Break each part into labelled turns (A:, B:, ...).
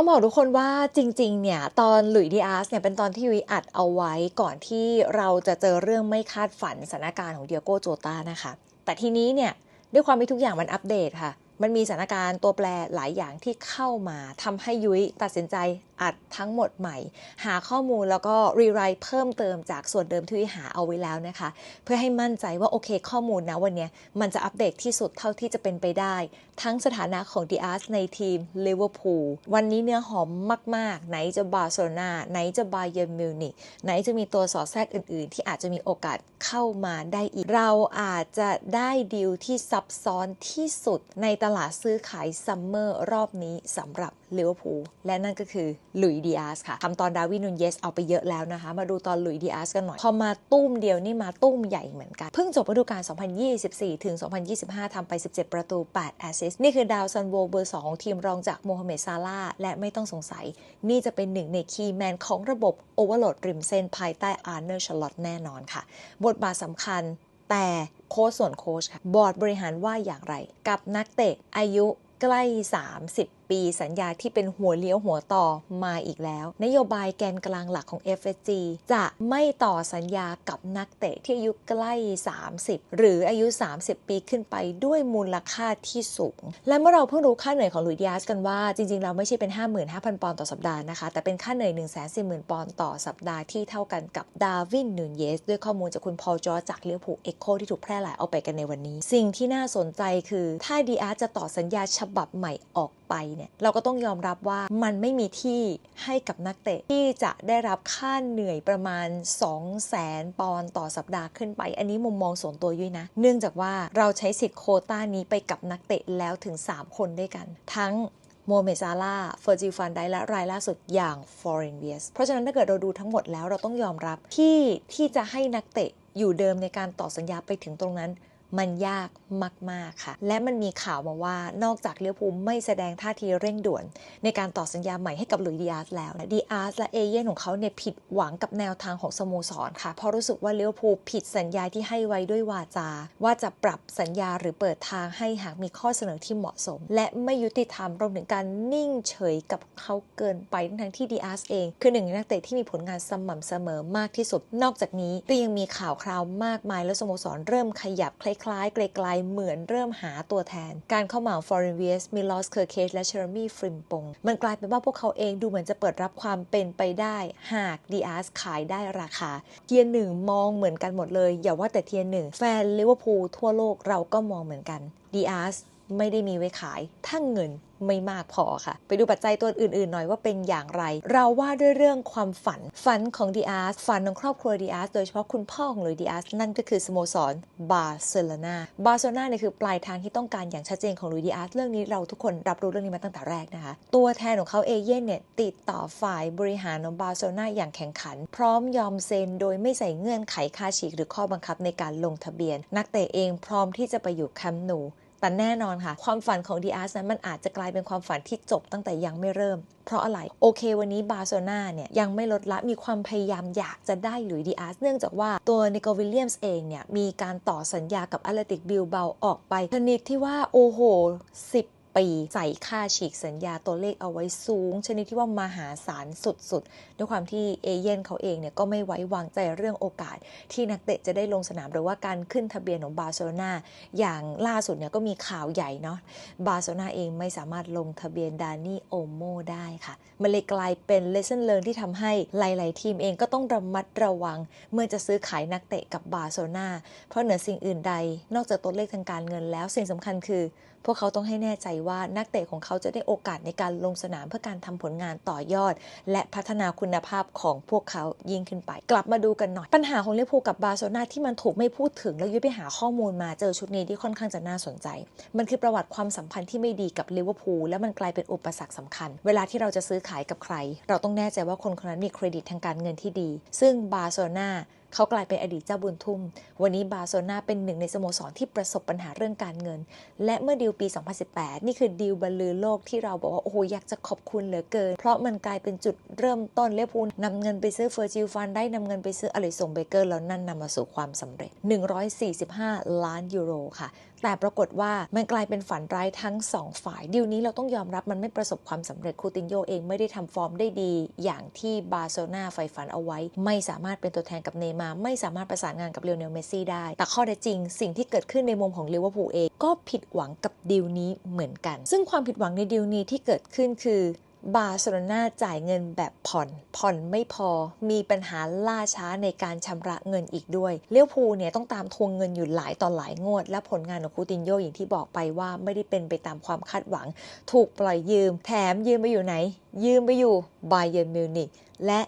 A: ต้องบอกทุกคนว่าจริง ๆ เนี่ยตอนหลุยดีอาร์สเนี่ยเป็นตอนที่ยุ้ยอัดเอาไว้ก่อนที่เราจะเจอเรื่องไม่คาดฝันสถานการณ์ของเดียโก้โจตานะคะ แต่ทีนี้เนี่ยด้วยความที่ทุกอย่างมันอัปเดตค่ะ มันมีสถานการณ์ตัวแปรหลายอย่างที่เข้ามาทำให้ยุ้ยตัดสินใจ อัดทั้งหมดใหม่ หาข้อมูลแล้วก็รีไรต์เพิ่มเติมจากส่วนเดิมที่หาเอาไว้แล้วนะคะ เพื่อให้มั่นใจว่าโอเคข้อมูลนะวันนี้มันจะอัปเดตที่สุดเท่าที่จะเป็นไปได้ ทั้งสถานะของดีอาร์สในทีมลิเวอร์พูลวันนี้เนื้อหอมมาก ๆ ไหนจะบาร์เซโลนาไหนจะบาเยร์มิวนิกไหนจะมีตัวสอดแทรกอื่น ๆ ที่อาจจะมีโอกาสเข้ามาได้อีก เราอาจจะได้ดีลที่ซับซ้อนที่สุดในตลาดซื้อขายซัมเมอร์รอบนี้สำหรับลิเวอร์พูลและนั่นก็คือหลุยดีอาร์สค่ะทำตอนดาวินนูนเยสเอาไปเยอะแล้วนะคะ มาดูตอนหลุยดีอาร์สกันหน่อย พอมาตุ้มเดียวนี่มาตุ้มใหญ่เหมือนกัน เพิ่งจบฤดูกาล 2024 ถึง 2025ทำไป 17 ประตู 8 แอสซิสต์นี่คือดาวซันโวเบอร์2ของทีมรองจากโมฮัมเหม็ดซาลาและไม่ต้องสงสัย นี่จะเป็นหนึ่งในคีย์แมนของระบบโอเวอร์โหลดริมเส้นภายใต้อาร์เนอร์ชลอตแน่นอนค่ะ บทบาทสำคัญแต่โค้ชส่วนโค้ชค่ะบอร์ดบริหารว่าอย่างไร กับนักเตะอายุใกล้ 30 ปี สัญญาที่เป็นหัวเลี้ยวหัวต่อมาอีกแล้ว นโยบายแกนกลางหลักของ FSG จะไม่ต่อสัญญากับนักเตะที่อายุใกล้ 30 หรืออายุ 30 ปีขึ้นไปด้วยมูลค่าที่สูง และเมื่อเราเพิ่งรู้ค่าเหนื่อยของลุยดิอาสกันว่าจริงๆ เราไม่ใช่เป็น 55,000 ปอนด์ต่อสัปดาห์นะคะ แต่เป็นค่าเหนื่อย 140,000 ปอนด์ต่อสัปดาห์ที่เท่ากันกับดาวินนูนเยสด้วยข้อมูลจากคุณพอลจอจากเลี้ยวผูเอ็กโคที่ถูกแพร่หลายเอาไปกันในวันนี้ สิ่งที่น่าสนใจคือถ้าดีอาร์จะต่อสัญญาฉบับใหม่ออกไปเนี่ยเราก็ต้องยอมรับว่ามันไม่มีที่ให้กับนักเตะที่จะได้รับค่าเหนื่อยประมาณ 2 0 0แสนปอนด์ต่อสัปดาห์ขึ้นไป อันนี้มุมมองส่วนตัวยุ้ยนะ เนื่องจากว่าเราใช้สิทธิ์โคต้านี้ไปกับนักเตะแล้วถึง 3 คนด้วยกัน ทั้งโมเมซาลาเฟอร์จิฟันได้และรายล่าสุดอย่างฟอร์เรนเวียสเพราะฉะนั้นถ้าเกิดเราดูทั้งหมดแล้วเราต้องยอมรับที่ที่จะให้นักเตะอยู่เดิมในการต่อสัญญาไปถึงตรงนั้น มันยากมาก ๆ ค่ะ และมันมีข่าวมาว่านอกจากเลี้ยวภูมิไม่แสดงท่าทีเร่งด่วน ในการต่อสัญญาใหม่ให้กับหลุยดีอาร์สแล้วดีอาร์สและเอเย่นของเขาเนี่ยผิดหวังกับแนวทางของสโมสรค่ะ เพราะรู้สึกว่าเลี้ยวภูผิดสัญญาที่ให้ไว้ด้วยวาจา ว่าจะปรับสัญญาหรือเปิดทางให้หากมีข้อเสนอที่เหมาะสม และไม่ยุติธรรมรวมถึงการนิ่งเฉยกับเขาเกินไปทั้งที่ดีอาร์สเอง คือหนึ่งในนักเตะที่มีผลงานสม่ำเสมอมากที่สุด นอกจากนี้ก็ยังมีข่าวคราวมากมายและสโมสรเริ่มขยับคล้ล้ายๆ ไกลเหมือนเริ่มหาตัวแทน การเข้ามาของฟอร์เรนเวียสมิลอสเคอร์เคสและเชอร์มี่ฟริมปงมันกลายเป็นว่าพวกเขาเองดูเหมือนจะเปิดรับความเป็นไปได้หากดีอาร์สขายได้ราคา เทียนหนึ่งมองเหมือนกันหมดเลย อย่าว่าแต่เทียนหนึ่งแฟนลิเวอร์พูลทั่วโลกเราก็มองเหมือนกันดีอาร์สไม่ได้มีไว้ขาย ถ้าเงิน ไม่มากพอค่ะ ไปดูปัจจัยตัวอื่นๆ หน่อยว่าเป็นอย่างไร เราว่าด้วยเรื่องความฝัน ฝันของดีอาร์สฝันของครอบครัวดีอาร์สโดยเฉพาะคุณพ่อของลุยดีอาร์สนั่นก็คือสโมสรบาร์เซโลนาบาร์เซโลนาเนี่ยคือปลายทางที่ต้องการอย่างชัดเจนของลุยดีอาร์สเรื่องนี้เราทุกคนรับรู้เรื่องนี้มาตั้งแต่แรกนะคะ ตัวแทนของเขาเอเย่นเนี่ยติดต่อฝ่ายบริหารของบาร์เซโลนาอย่างแข่งขัน พร้อมยอมเซ็นโดยไม่ใส่เงื่อนไขค่าฉีกหรือข้อบังคับในการลงทะเบียน นักเตะเองพร้อมที่จะไปอยู่แคมป์นู แต่แน่นอนค่ะ ความฝันของดีอาร์สนั้นมันอาจจะกลายเป็นความฝันที่จบตั้งแต่ยังไม่เริ่ม เพราะอะไร โอเค วันนี้บาร์เซโลนาเนี่ยยังไม่ลดละมีความพยายามอยากจะได้หลุยดีอาร์สเนื่องจากว่าตัวนิโกวิลเลียมส์เองเนี่ยมีการต่อสัญญากับอเลติกบิลเบาออกไปชนิดที่ว่าโอ้โห10 ปี ใส่ค่าฉีกสัญญาตัวเลขเอาไว้สูง ชนิดที่ว่ามหาศาลสุดๆ ด้วยความที่เอเย่นเขาเองเนี่ยก็ไม่ไว้วางใจเรื่องโอกาส ที่นักเตะจะได้ลงสนามหรือว่าการขึ้นทะเบียนของบาร์เซโลนาอย่างล่าสุดเนี่ยก็มีข่าวใหญ่เนาะบาร์เซโลนาเองไม่สามารถลงทะเบียนดานี่โอโมได้ค่ะ มันเลยกลายเป็นเลเซนเลิร์นที่ทำให้หลาย ๆ ทีมเองก็ต้องระมัดระวัง เมื่อจะซื้อขายนักเตะกับบาร์เซโลนาเพราะเหนือสิ่งอื่นใด นอกจากตัวเลขทางการเงินแล้วสิ่งสำคัญคือพวกเขาต้องให้แน่ใจว่านักเตะของเขาจะได้โอกาสในการลงสนามเพื่อการทำผลงานต่อยอด และพัฒนาคุณภาพของพวกเขายิ่งขึ้นไป กลับมาดูกันหน่อย ปัญหาของลิเวอร์พูลกับบาร์เซโลนาที่มันถูกไม่พูดถึงแล้วยุ้ยไปหาข้อมูลมาเจอชุดนี้ที่ค่อนข้างจะน่าสนใจ มันคือประวัติความสัมพันธ์ที่ไม่ดีกับลิเวอร์พูลและมันกลายเป็นอุปสรรคสำคัญ เวลาที่เราจะซื้อขายกับใคร เราต้องแน่ใจว่าคนคนนั้นมีเครดิตทางการเงินที่ดี ซึ่งบาร์เซโลนา เขากลายเป็นอดีตเจ้าบุญทุ่ม วันนี้บาร์เซโลนาเป็นหนึ่งในสโมสรที่ประสบปัญหาเรื่องการเงิน และเมื่อดีลปี 2018 นี่คือดีลบรรลือโลกที่เราบอกว่า โอ้โห อยากจะขอบคุณเหลือเกิน เพราะมันกลายเป็นจุดเริ่มต้นเรียพูนนำเงินไปซื้อเฟอร์จิลฟันได้นำเงินไปซื้ออลิสงเบเกอร์แล้วนั่นนำมาสู่ความสำเร็จ 145 ล้านยูโรค่ะแต่ปรากฏว่ามันกลายเป็นฝันร้ายทั้งสองฝ่ายดีลนี้เราต้องยอมรับมันไม่ประสบความสำเร็จคูตินโยเองไม่ได้ทำฟอร์มได้ดี อย่างที่บาร์เซโลนาใฝ่ฝันเอาไว้ ไม่สามารถเป็นตัวแทนกับเนย์มา ไม่สามารถประสานงานกับเลโอเนลเมสซี่ได้ แต่ข้อเท็จจริง สิ่งที่เกิดขึ้นในมุมของลิเวอร์พูลเองก็ผิดหวังกับดีลนี้เหมือนกัน ซึ่งความผิดหวังในดีลนี้ที่เกิดขึ้นคือบาร์เซโลนาจ่ายเงินแบบผ่อน ผ่อนไม่พอ มีปัญหาล่าช้าในการชำระเงินอีกด้วย เลี้ยวภูเนี่ยต้องตามทวงเงินอยู่หลายต่อหลายงวด และผลงานของคูตินโยอย่างที่บอกไปว่าไม่ได้เป็นไปตามความคาดหวัง ถูกปล่อยยืม แถมยืมไปอยู่ไหน ยืมไปอยู่บาเย r n มิวนิกและ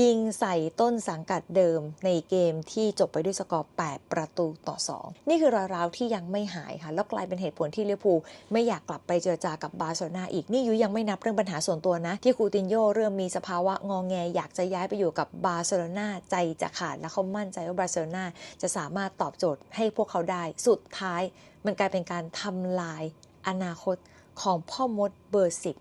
A: ยิงใส่ต้นสังกัดเดิมในเกมที่จบไปด้วยสกอร์ 8 ประตูต่อ 2 นี่คือรอยร้าวที่ยังไม่หายค่ะ แล้วกลายเป็นเหตุผลที่เลียวภูไม่อยากกลับไปเจรจากับบาร์เซโลนาอีก นี่ยุยังไม่นับเรื่องปัญหาส่วนตัวนะ ที่คูตินโยเริ่มมีสภาวะงองแงอยากจะย้ายไปอยู่กับบาร์เซโลนาใจจะขาด และเขามั่นใจว่าบาร์เซโลนาจะสามารถตอบโจทย์ให้พวกเขาได้ สุดท้าย มันกลายเป็นการทำลายอนาคตของพ่อมดเบอร์สิบ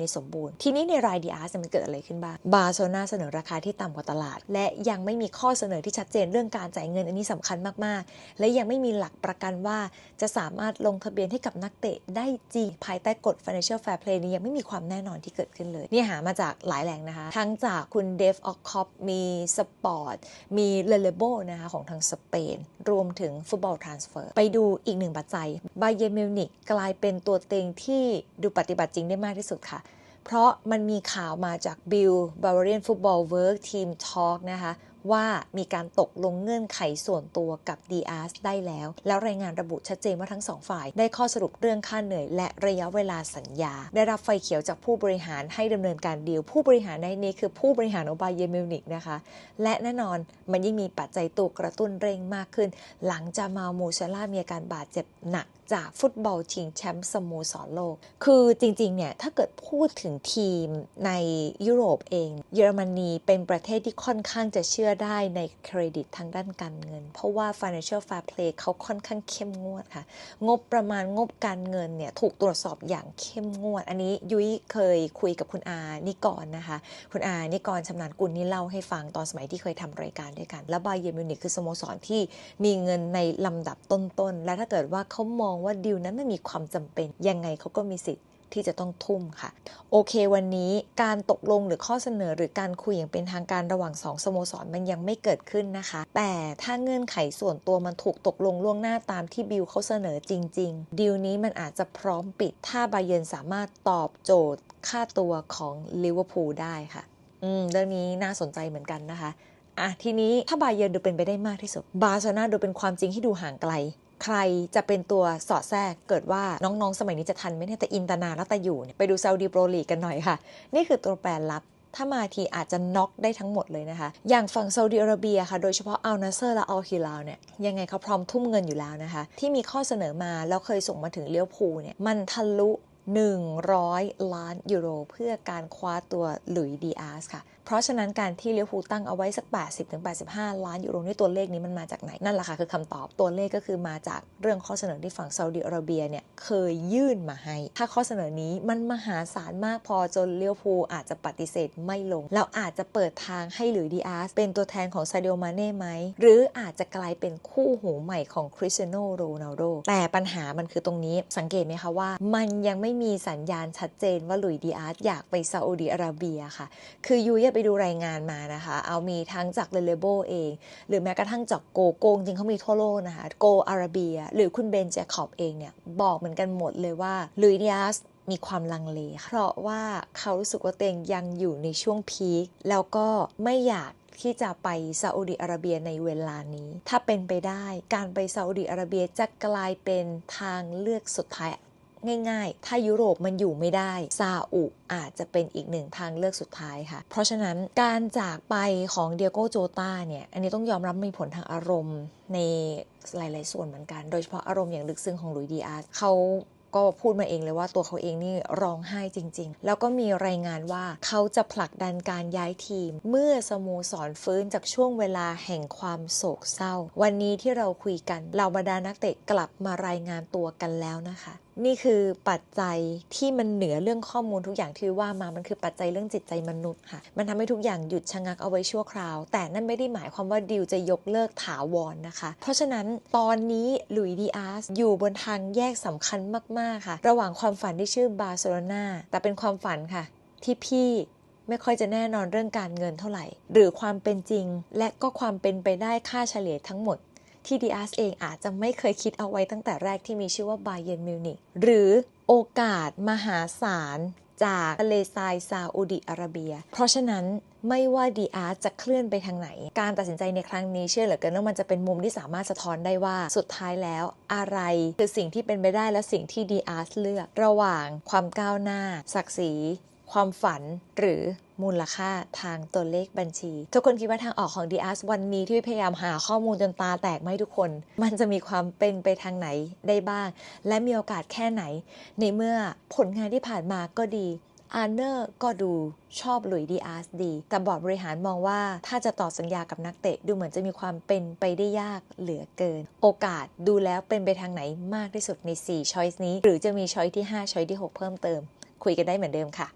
A: ในสมบูรณ์ ทีนี้ในรายดีอาร์สมันเกิดอะไรขึ้นบ้าง บาร์โซนาเสนอราคาที่ต่ำกว่าตลาด และยังไม่มีข้อเสนอที่ชัดเจนเรื่องการจ่ายเงินอันนี้สำคัญมากๆ และยังไม่มีหลักประกันว่าจะสามารถลงทะเบียนให้กับนักเตะได้จริงภายใต้กฎ Financial Fair Play นี้ยังไม่มีความแน่นอนที่เกิดขึ้นเลย นี่หามาจากหลายแหล่งนะคะ ทั้งจากคุณเดฟออกคอปมีสปอร์ตมีเลเลโบนะคะของทางสเปน รวมถึงฟุตบอลทรานสเฟอร์ไปดูอีกหนึ่งปัจจัยบาเยมิวนิกกลายเป็นตัวเต็งที่ดูปฏิบัติจริงได้มากที่สุดค่ะ เพราะมันมีข่าวมาจากบิลบาวเรียนฟุตบอลเวิร์กทีมทอล์กนะคะ ว่ามีการตกลงเงื่อนไขส่วนตัวกับ d ีอาได้แล้ว แล้วรายงานระบุชัดเจนว่าทั้งสองฝ่าย ได้ข้อสรุปเรื่องค่าเหนื่อย และระยะเวลาสัญญา ได้รับไฟเขียวจากผู้บริหารให้ดำเนินการดีลผู้บริหารในนี้คือผู้บริหารโอบายเยมิวนิกนะคะ และแน่นอนมันยิ่งมีปัจจัยตัวกระตุ้นเร่งมากขึ้น หลังจากมาโมชล่ามีอาการบาดเจ็บหนักจากฟุตบอลชิงแชมป์สโมสรโลก คือจริง ๆ เนี่ย ถ้าเกิดพูดถึงทีมในยุโรปเอง เยอรมนีเป็นประเทศที่ค่อนข้างจะเชื่อได้ในเครดิตทางด้านการเงิน เพราะว่า Financial Fair Play เขาค่อนข้างเข้มงวดค่ะ งบประมาณงบการเงินเนี่ยถูกตรวจสอบอย่างเข้มงวด อันนี้ยุ้ยเคยคุยกับคุณอานิกรนะคะ คุณอานิกรชำนาญกุลนี่เล่าให้ฟังตอนสมัยที่เคยทำรายการด้วยกัน และบาเยมิวนิกคือสโมสรที่มีเงินในลำดับต้นๆ และถ้าเกิดว่าเขามองว่าดิวนั้นไม่มีความจำเป็นยังไงเขาก็มีสิทธิ์ ที่จะต้องทุ่มค่ะ โอเควันนี้การตกลงหรือข้อเสนอหรือการคุยอย่างเป็นทางการระหว่างสองสโมสรมันยังไม่เกิดขึ้นนะคะ แต่ถ้าเงื่อนไขส่วนตัวมันถูกตกลงล่วงหน้าตามที่บิลเขาเสนอจริง ๆ ดีลนี้มันอาจจะพร้อมปิด ถ้าบาเยนสามารถตอบโจทย์ค่าตัวของลิเวอร์พูลได้ค่ะ อืมเรื่องนี้น่าสนใจเหมือนกันนะคะอะทีนี้ถ้าบาเยนดูเป็นไปได้มากที่สุด บาร์เซโลนาดูเป็นความจริงที่ดูห่างไกล ใครจะเป็นตัวสอดแทรกเกิดว่าน้องๆ สมัยนี้จะทันไหมเนี่ยแต่อินตานาแล้วแต่อยู่เนี่ยไปดูซาอุดีโปรลีกกันหน่อยค่ะ นี่คือตัวแปรลับถ้ามาทีอาจจะน็อกได้ทั้งหมดเลยนะคะ อย่างฝั่งซาอุดิอาระเบียค่ะ โดยเฉพาะอัลนาเซอร์และอัลฮิลาลเนี่ย ยังไงเขาพร้อมทุ่มเงินอยู่แล้วนะคะ ที่มีข้อเสนอมาแล้วเคยส่งมาถึงเลี้ยวภูเนี่ย มันทะลุ 100 ล้านยูโร เพื่อการคว้าตัวหลุยดีอาสค่ะ เพราะฉะนั้นการที่เลี้ยวภูตั้งเอาไว้สัก 80-85 ล้านยูโรนี่ตัวเลขนี้มันมาจากไหน นั่นแหละค่ะคือคำตอบตัวเลขก็คือมาจากเรื่องข้อเสนอที่ฝั่งซาอุดิอาระเบียเนี่ยเคยยื่นมาให้ ถ้าข้อเสนอนี้มันมหาศาลมากพอจนเลี้ยวภูอาจจะปฏิเสธไม่ลง แล้วอาจจะเปิดทางให้หลุยดีอาสเป็นตัวแทนของซาดิโอมาเน่ไหมหรืออาจจะกลายเป็นคู่หูใหม่ของคริสเตียโนโรนัลโดแต่ปัญหามันคือตรงนี้สังเกตไหมคะว่า มันยังไม่มีสัญญาณชัดเจนว่าหลุยดีอาสอยากไปซาอุดิอาระเบียค่ะ คือยูอยไปดูรายงานมานะคะ เอามีทั้งจากเลเลโบเอง หรือแม้กระทั่งจากโกโกงจริงเขามีทั่วโลกนะคะโกอาราเบีย หรือคุณเบนเจคอบเองเนี่ยบอกเหมือนกันหมดเลยว่าลุยเนียสมีความลังเล เพราะว่าเขารู้สึกว่าเตงยังอยู่ในช่วงพีคแล้วก็ไม่อยากที่จะไปซาอุดิอาระเบียในเวลานี้ ถ้าเป็นไปได้ การไปซาอุดิอาระเบียจะกลายเป็นทางเลือกสุดท้าย ง่ายๆ ถ้ายุโรปมันอยู่ไม่ได้ ซาอุอาจจะเป็นอีกหนึ่งทางเลือกสุดท้ายค่ะ เพราะฉะนั้นการจากไปของเดียโกโจตาเนี่ย อันนี้ต้องยอมรับมีผลทางอารมณ์ในหลายๆส่วนเหมือนกัน โดยเฉพาะอารมณ์อย่างลึกซึ้งของลุยดีอาร์เขาก็พูดมาเองเลยว่าตัวเขาเองนี่ร้องไห้จริง ๆ แล้วก็มีรายงานว่าเขาจะผลักดันการย้ายทีม เมื่อสโมสรฟื้นจากช่วงเวลาแห่งความโศกเศร้า วันนี้ที่เราคุยกันเหล่าบรรดานักเตะกลับมารายงานตัวกันแล้วนะคะนี่คือปัจจัยที่มันเหนือเรื่องข้อมูลทุกอย่างที่ว่ามา มันคือปัจจัยเรื่องจิตใจมนุษย์ค่ะ มันทำให้ทุกอย่างหยุดชะงักเอาไว้ชั่วคราว แต่นั่นไม่ได้หมายความว่าดิวจะยกเลิกถาวรนะคะ เพราะฉะนั้นตอนนี้ลุยดีอาร์สอยู่บนทางแยกสำคัญมาก ๆ ค่ะ ระหว่างความฝันที่ชื่อบาร์เซโลนาแต่เป็นความฝันค่ะ ที่พี่ไม่ค่อยจะแน่นอนเรื่องการเงินเท่าไหร่ หรือความเป็นจริง และก็ความเป็นไปได้ค่าเฉลี่ยทั้งหมด ที่ดีอาร์สเองอาจจะไม่เคยคิดเอาไว้ตั้งแต่แรกที่มีชื่อว่าบาเย r n มิวนิกหรือโอกาสมหาศาลจากทะเลทรายซาอุดิอาระเบีย เพราะฉะนั้นไม่ว่าดีอาร์จะเคลื่อนไปทางไหน การตัดสินใจในครั้งนี้เชื่อเหลือเกินว่ามันจะเป็นมุมที่สามารถสะท้อนได้ว่าสุดท้ายแล้วอะไรคือสิ่งที่เป็นไปได้และสิ่งที่ดีอาร์เลือก ระหว่างความก้าวหน้า ศักดิ์ศรี ความฝันหรือมูลค่าทางตัวเลขบัญชี ทุกคนคิดว่าทางออกของ d ีอาวันนี้ที่พยายามหาข้อมูลจนตาแตกไหมทุกคน มันจะมีความเป็นไปทางไหนได้บ้าง และมีโอกาสแค่ไหน ในเมื่อผลงานที่ผ่านมาก็ดีอาร์เนอร์ก็ดูชอบหลุยดีอาร์สดี แต่บอร์ดบริหารมองว่าถ้าจะต่อสัญญากับนักเตะดูเหมือนจะมีความเป็นไปได้ยากเหลือเกิน โอกาสดูแล้วเป็นไปทางไหนมากที่สุดใน 4 ช้อยส์นี้ หรือจะมีช้อยที่ 5 ช้อยที่ 6 เพิ่มเติม คุยกันได้เหมือนเดิมค่ะ